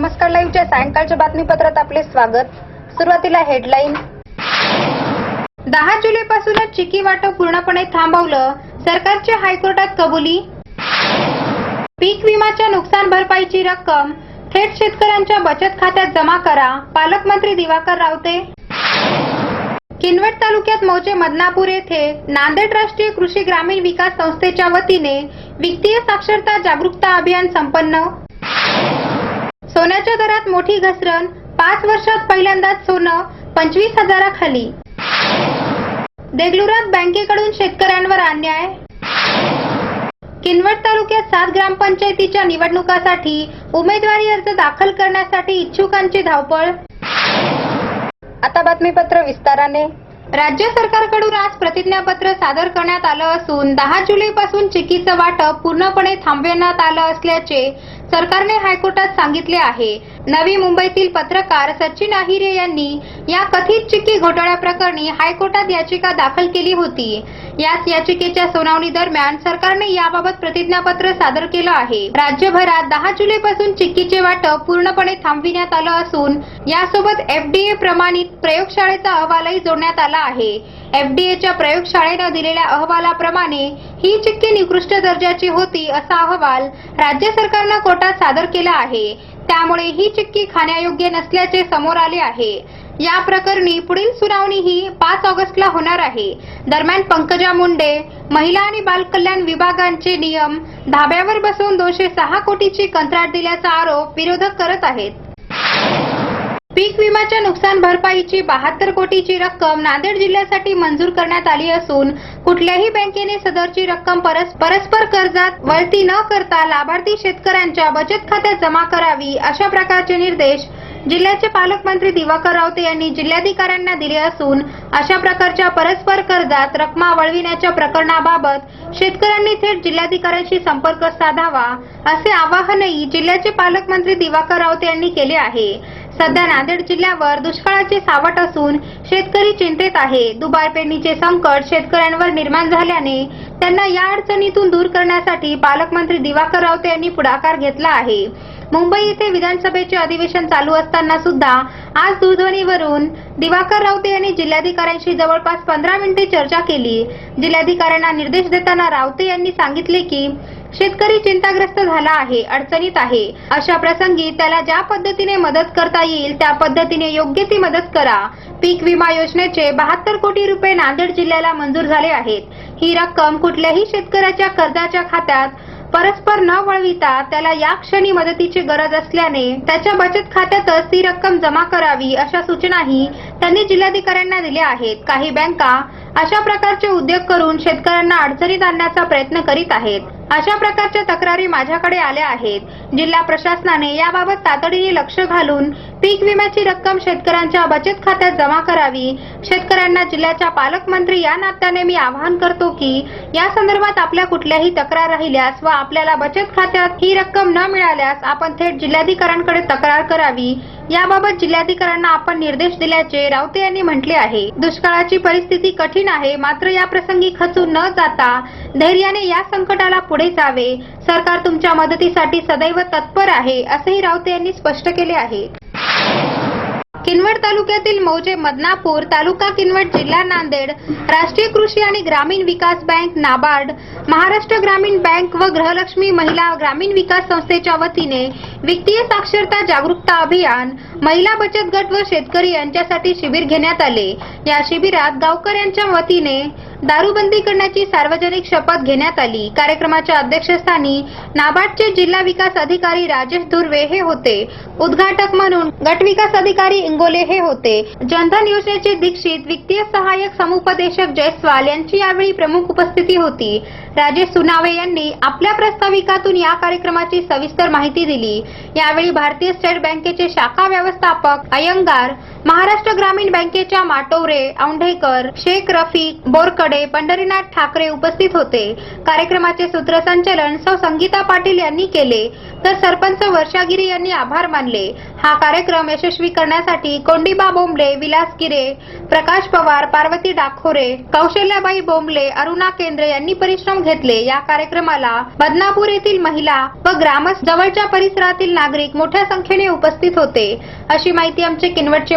नमस्कार लाईव्हच्या सायंकाळच्या बातमीपत्रात आपले स्वागत. सुरुवातीला हेडलाईन. दहा जुलै पासूनच चिकी वाटप पूर्णपणे थांबवलं. सरकारच्या हायकोर्टात कबुली. पीक विमाच्या नुकसान भरपाईची रक्कम. थेट शेतकऱ्यांच्या बचत खात्यात जमा करा. पालकमंत्री दिवाकर रावते. किनवट तालुक्यात मौजे मदनापूर येथे नांदेड राष्ट्रीय कृषी ग्रामीण विकास संस्थेच्या वतीने वित्तीय साक्षरता जागरूकता अभियान संपन्न. सोन्याच्या दरात मोठी घसरण पाच वर्षात पहिल्यांदाच सोनं पंचवीस हजाराखाली. देगलुरात बँकेकडून शेतकऱ्यांवर अन्याय. किनवट तालुक्यात सात ग्रामपंचायतीच्या निवडणुकासाठी उमेदवारी अर्ज दाखल करण्यासाठी इच्छुकांची धावपळ. आता बातमीपत्र विस्ताराने. राज्य सरकारकडून आज प्रतिज्ञापत्र सादर करण्यात आलं असून दहा जुलै पासून चिकीचं वाटप पूर्णपणे थांबविण्यात आलं असल्याचे सरकारने हायकोर्टात सांगितले आहे. नवी मुंबईतील पत्रकार सचिन अहिरे यांनी या कथित चिक्की घोटाळ्याप्रकरणी हायकोर्टात याचिका दाखल केली होती. याच याचिकेच्या सुनावणी दरम्यान सरकारने याबाबत प्रतिज्ञापत्र सादर केलं आहे. राज्यभरात दहा जुलै पासून चिक्कीचे वाटप पूर्णपणे थांबविण्यात आलं असून यासोबत एफडीए प्रमाणित प्रयोगशाळेचा अहवालही जोडण्यात आला आहे. एफडीएच्या प्रयोगशाळेनं दिलेल्या अहवालाप्रमाणे ही चिक्की निकृष्ट दर्जाची होती असा अहवाल राज्य सरकारनं कोर्टात सादर केला आहे. त्यामुळे ही चिक्की खाण्यायोग्य नसल्याचे समोर आले आहे. या प्रकरणी पुढील सुनावणी ही पाच ऑगस्टला होणार आहे. दरम्यान पंकजा मुंडे महिला आणि बालकल्याण विभागांचे नियम धाब्यावर बसवून दोनशे सहा कोटीची कंत्राट दिल्याचा आरोप विरोधक करत आहेत. पीक विम्याच्या नुकसान भरपाईची बहात्तर कोटीची रक्कम नांदेड जिल्ह्यासाठी मंजूर करण्यात आली असून कुठल्याही बँकेने सदरची रक्कम परस- परस्पर कर्जात वळती न करता लाभार्थी शेतकऱ्यांच्या बचत खात्यात जमा करावी अशा प्रकारचे निर्देश जिल्ह्याचे पालकमंत्री दिवाकर रावते यांनी जिल्हाधिकाऱ्यांना दिले असून अशा प्रकारच्या परस्पर कर्जात रकमा वळविण्याच्या प्रकरणाबाबत शेतकऱ्यांनी थेट जिल्हाधिकाऱ्यांशी संपर्क साधावा असे आवाहनही जिल्ह्याचे पालकमंत्री दिवाकर रावते यांनी केले आहे. सध्या नांदेड जिल्ह्यावर दुष्काळाची सावट असून शेतकरी चिंतेत आहे. दुबार पेरणीचे संकट शेतकऱ्यांवर निर्माण झाल्याने त्यांना या अडचणीतून दूर करण्यासाठी पालकमंत्री दिवाकर रावते यांनी पुढाकार घेतला आहे. मुंबई येथे विधानसभेचे अधिवेशन चालू असताना सुद्धा आज दूरध्वनीवरून दिवाकर रावते यांनी जिल्हाधिकाऱ्यांशी जवळपास पंधरा मिनिटे चर्चा केली. जिल्हाधिकाऱ्यांना निर्देश देताना रावते यांनी सांगितले की शेतकरी चिंताग्रस्त झाला आहे अडचणीत आहे. अशा प्रसंगी त्याला ज्या पद्धतीने मदत करता येईल त्या पद्धतीने योग्य ती मदत करा. पीक विमा योजनेचे बहात्तर कोटी रुपये नांदेड जिल्ह्याला मंजूर झाले आहेत. ही रक्कम कुठल्याही शेतकऱ्याच्या कर्जाच्या खात्यात परस्पर न वळविता त्याला या क्षणी मदतीची गरज असल्याने त्याच्या बचत खात्यातच ती रक्कम जमा करावी अशा सूचनाही त्यांनी जिल्हाधिकाऱ्यांना दिल्या आहेत. काही बँका अशा प्रकारचे उद्योग करून शेतकऱ्यांना अडचणीत आणण्याचा प्रयत्न करीत आहेत. अशा प्रकारच्या तक्रारी माझ्याकडे आल्या आहेत. जिल्हा प्रशासनाने याबाबत तातडीने लक्ष घालून पीक विम्याची रक्कम शेतकऱ्यांच्या बचत खात्यात जमा करावी. शेतकऱ्यांना जिल्ह्याच्या पालकमंत्री या नात्याने मी आवाहन करतो की या संदर्भात आपल्या कुठल्याही तक्रार राहिल्यास व आपल्याला बचत खात्यात ही रक्कम न मिळाल्यास आपण थेट जिल्हाधिकाऱ्यांकडे तक्रार करावी. याबाबत जिल्हाधिकाऱ्यांना आपण निर्देश दिल्याचे रावते यांनी म्हटले आहे. दुष्काळाची परिस्थिती कठीण आहे मात्र या प्रसंगी खचून न जाता धैर्याने या संकटाला पुढे जावे. सरकार तुमच्या मदतीसाठी सदैव तत्पर आहे असेही रावते यांनी स्पष्ट केले आहे. किनवट तालुक्यातील मौजे मदनापूर तालुका किनवट जिल्हा नांदेड राष्ट्रीय कृषी आणि ग्रामीण विकास बँक नाबार्ड महाराष्ट्र ग्रामीण बँक व गृहलक्ष्मी महिला ग्रामीण विकास संस्थेच्या वतीने वित्तीय साक्षरता जागरूकता अभियान महिला बचत गट व शेतकरी यांच्यासाठी शिबिर घेण्यात आले. या शिबिरात गावकऱ्यांच्या वतीने दारूबंदी करण्याची सार्वजनिक शपथ घेण्यात आली. कार्यक्रमाच्या अध्यक्षस्थानी नाबार्डचे जिल्हा विकास अधिकारी राजेश धुर्वे हे होते. उद्घाटक म्हणून गट विकास अधिकारी इंगोले हे होते. जनधन योजनेचे दीक्षित वित्तीय सहाय्यक समुपदेशक जयस्वाल यांची यावेळी प्रमुख उपस्थिती होती. राजेश सुनावे यांनी आपल्या प्रस्ताविकातून या कार्यक्रमाची सविस्तर माहिती दिली. यावेळी भारतीय स्टेट बँकेचे शाखा व्यवस्थापक अयंगार महाराष्ट्र ग्रामीण बँकेच्या माटोरे औंढेकर शेख रफीक बोरकडे पंढरीनाथ ठाकरे उपस्थित होते. कार्यक्रमाचे सूत्रसंचालन सौ संगीता पाटील यांनी केले. तर सरपंच वर्षागिरी यांनी आभार मानले. हा कार्यक्रम यशस्वी करण्यासाठी कोंडीबा बोंबले विलास गिरे प्रकाश पवार पार्वती डाखोरे कौशल्याबाई बोंबले अरुणा केंद्र यांनी परिश्रम घेतले. या कार्यक्रमाला बदनापूर येथील महिला व ग्रामस्थ जवळच्या परिसरातील नागरिक मोठ्या संख्येने उपस्थित होते. अशी माहिती आमचे किनवटचे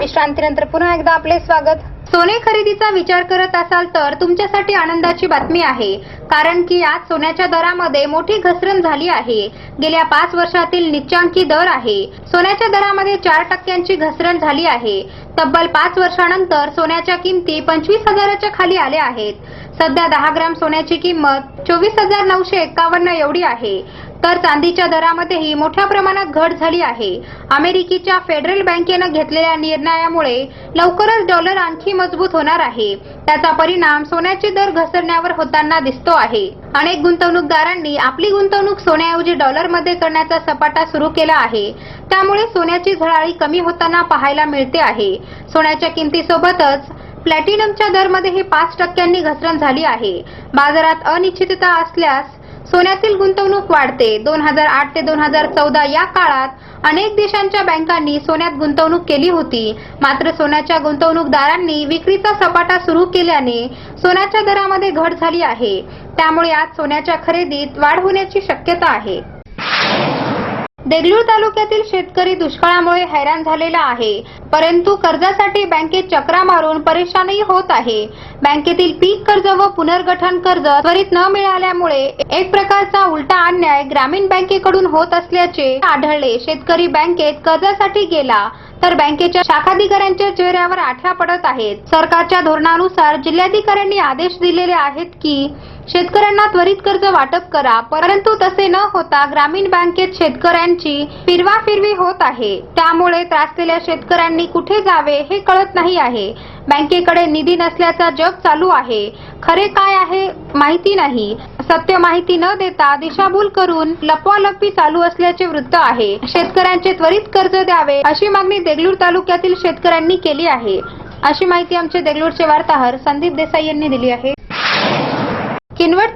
विश्रांतीनंतर पुन्हा एकदा आपले स्वागत. सोने खरेदीचा विचार करत असाल तर तुमच्यासाठी आनंदाची बातमी आहे. कारण की आज सोन्याच्या दरामध्ये मोठी घसरण झाली आहे. गेल्या पाच वर्षातील निच्चांकी दर आहे. सोन्याच्या दरामध्ये चार टक्क्यांची घसरण झाली आहे. तब्बल पाच वर्षानंतर सोन्याच्या किमती पंचवीस हजाराच्या खाली आल्या आहेत. सध्या दहा ग्राम सोन्याची किंमत चोवीस हजार नऊशे एकावन्न एवढी आहे. तर चांदीच्या दरामध्येही मोठ्या प्रमाणात घट झाली आहे. अमेरिकेच्या फेडरल बँकेनं घेतलेल्या निर्णयामुळे लवकरच डॉलर आणखी मजबूत होणार आहे. त्याचा परिणाम सोन्याचे दर घसरण्यावर होताना दिसतो आहे. अनेक गुंतवणूकदारांनी आपली गुंतवणूक सोन्याऐवजी डॉलरमध्ये करण्याचा सपाटा सुरू केला आहे. त्यामुळे सोन्याची झळाळी कमी होताना पाहायला मिळते आहे. सोन्याच्या किमतीसोबतच प्लॅटिनमच्या दरमध्येही पाच टक्क्यांनी घसरण झाली आहे. बाजारात अनिश्चितता असल्यास सोन्यातील गुंतवणूक वाढते. दोन हजार आठ ते दोन हजार चौदा या काळात अनेक देशांच्या बँकांनी सोन्यात गुंतवणूक केली होती. मात्र सोन्याच्या गुंतवणूकदारांनी विक्रीचा सपाटा सुरू केल्याने सोन्याच्या दरामध्ये घट झाली आहे. त्यामुळे आज सोन्याच्या खरेदीत वाढ होण्याची शक्यता आहे. देगलूर तालुक्यातील शेतकरी दुष्काळामुळे हैराण झालेला आहे. परंतु कर्जासाठी बँकेत चक्रा मारून परेशानही होत आहे. बँकेतील पीक कर्ज व पुनर्गठन कर्ज त्वरित न मिळाल्यामुळे एक प्रकारचा उलटा अन्याय ग्रामीण बँकेकडून होत असल्याचे आढळले. शेतकरी बँकेत कर्जासाठी गेला. तर बँकेच्या शाखाधिकाऱ्यांच्या चेहऱ्यावर आठ्या पडत आहेत. सरकारच्या धोरणानुसार जिल्हाधिकाऱ्यांनी आदेश दिलेले आहेत की शेतकऱ्यांना त्वरित कर्ज वाटप करा परंतु तसे न होता ग्रामीण बँकेत शेतकऱ्यांची फिरवाफिरवी होत आहे. त्यामुळे त्रासलेल्या शेतकऱ्यांनी कुठे जावे हे कळत नाही आहे. बँकेकडे निधी नसल्याचा जग चालू आहे. खरे काय आहे माहिती नाही. सत्य माहिती न देता दिशाभूल करून लपवालपी चालू असल्याचे वृत्त आहे. शेतकऱ्यांचे त्वरित कर्ज द्यावे अशी मागणी देगलूर तालुक्यातील शेतकऱ्यांनी केली आहे. अशी माहिती आमचे देगलूरचे वार्ताहर संदीप देसाई यांनी दिली आहे.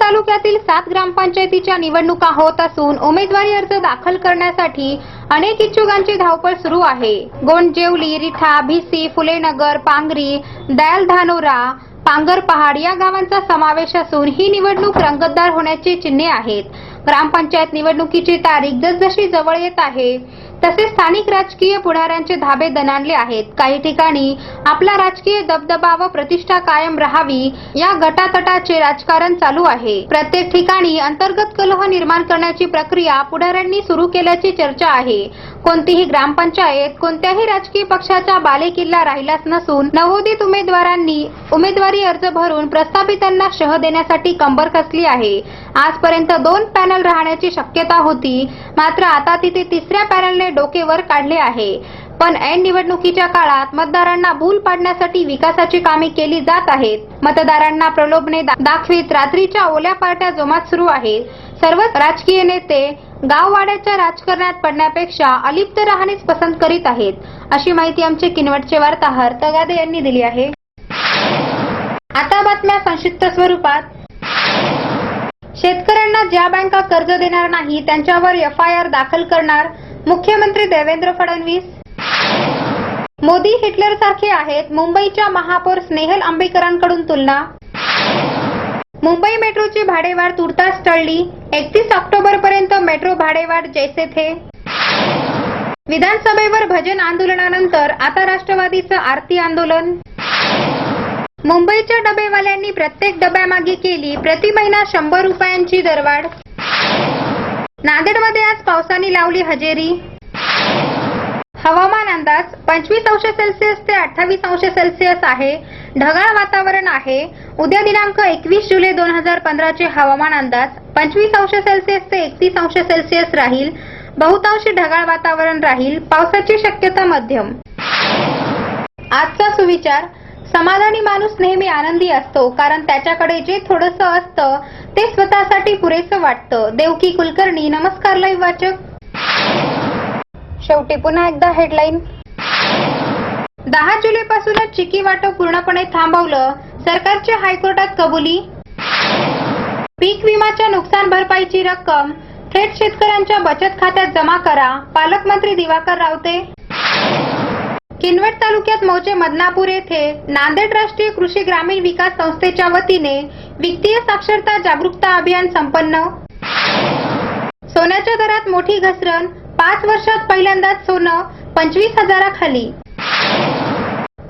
तालुक्यातील सात ग्रामपंचायतीच्या निवडणुका होत असून उमेदवारी अर्ज दाखल करण्यासाठी अनेक इच्छुकांची धावपळ सुरू आहे. गोंडजेवली रिठा भिसी फुलेनगर पांगरी दयाल धानोरा पांगर पहाड या गावांचा समावेश असून ही निवडणूक रंगतदार होण्याची चिन्हे आहेत. ग्रामपंचायत निवडणुकीची तारीख जसजशी जवळ येत आहे तसेच स्थानिक राजकीय पुढाऱ्यांचे धाबे दणाणले आहेत. काही ठिकाणी आपला राजकीय दबदबा व प्रतिष्ठा कायम राहावी या गटातटाचे राजकारण चालू आहे. प्रत्येक ठिकाणी अंतर्गत कलह निर्माण करण्याची प्रक्रिया पुढाऱ्यांनी सुरू केल्याची चर्चा आहे. कोणतीही ग्रामपंचायत कोणत्याही राजकीय पक्षाचा बालेकिल्ला राहिलाच नसून नवोदित उमेदवारांनी उमेदवारी अर्ज भरून प्रस्थापितांना शह देण्यासाठी कंबर कसली आहे. आजपर्यंत दोन पॅनल पॅनल राहण्याची शक्यता होती. मात्र आता तिथे तिसऱ्या पॅनलने डोके वर काढले आहे. पण ऐन निवडणुकीच्या काळात मतदारांना भूल पाडण्यासाठी विकासाची कामे केली जात आहेत. मतदारांना प्रलोभने दाखवीत रात्रीच्या ओल्या पार्ट्या जोमात सुरू आहेत. सर्वच राजकीय नेते गाववाड्याच्या राजकारणात पडण्यापेक्षा अलिप्त राहणेच पसंत करीत आहेत. अशी माहिती आमचे किनवटचे वार्ताहर तगादे यांनी दिली आहे. आता बातम्या संक्षिप्त स्वरूपात. शेतकऱ्यांना ज्या बँका कर्ज देणार नाही त्यांच्यावर एफ आय आर दाखल करणार मुख्यमंत्री देवेंद्र फडणवीस. मोदी हिटलर सारखे आहेत मुंबईच्या महापौर स्नेहल आंबेकरांकडून तुलना. मुंबई मेट्रोची भाडेवाढ तुर्तास टळली एकतीस ऑक्टोबर पर्यंत मेट्रो भाडेवाढ जैसे थे. विधानसभेवर भजन आंदोलनानंतर आता राष्ट्रवादीचं आरती आंदोलन. मुंबईच्या डबेवाल्यांनी प्रत्येक डब्यामागे केली प्रति महिना शंभर रुपयांची दरवाढ. नांदेडमध्ये आज पावसाने लावली हजेरी. हवामान अंदाज पंचवीस अंश सेल्सिअस ते अठ्ठावीस अंश सेल्सिअस आहे. ढगाळ वातावरण आहे. उद्या दिनांक एकवीस जुलै दोन हजार पंधराचे हवामान अंदाज पंचवीस अंश सेल्सिअस ते एकतीस अंश सेल्सिअस राहील. बहुतांश ढगाळ वातावरण राहील. पावसाची शक्यता मध्यम. आजचा सुविचार समाधानी माणूस नेहमी आनंदी असतो कारण त्याच्याकडे जे थोडस असतं ते स्वतःसाठी पुरेसं वाटतं. देवकी कुलकर्णी नमस्कार लाईव्ह वाचक. शेवटी पुन्हा एकदा हेडलाईन दहा जुलैपासूनच चिकी वाटप पूर्णपणे थांबवलं. सरकारची हायकोर्टात कबुली. पीक विमाच्या नुकसान भरपाईची रक्कम. थेट शेतकऱ्यांच्या बचत खात्यात जमा करा. पालकमंत्री दिवाकर रावते. किनवट तालुक्यात मौजे मदनापूर येथे नांदेड राष्ट्रीय कृषी ग्रामीण विकास संस्थेच्या वतीने वित्तीय साक्षरता जागरूकता अभियान संपन्न. सोन्याच्या दरात मोठी घसरण पाच वर्षात पहिल्यांदाच सोनं पंचवीस हजाराखाली.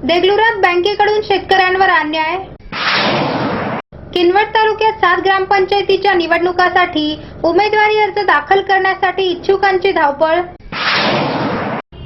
देगलुरात बँकेकडून शेतकऱ्यांवर अन्याय. किनवट तालुक्यात सात ग्रामपंचायतीच्या निवडणुकासाठी उमेदवारी अर्ज दाखल करण्यासाठी इच्छुकांची धावपळ.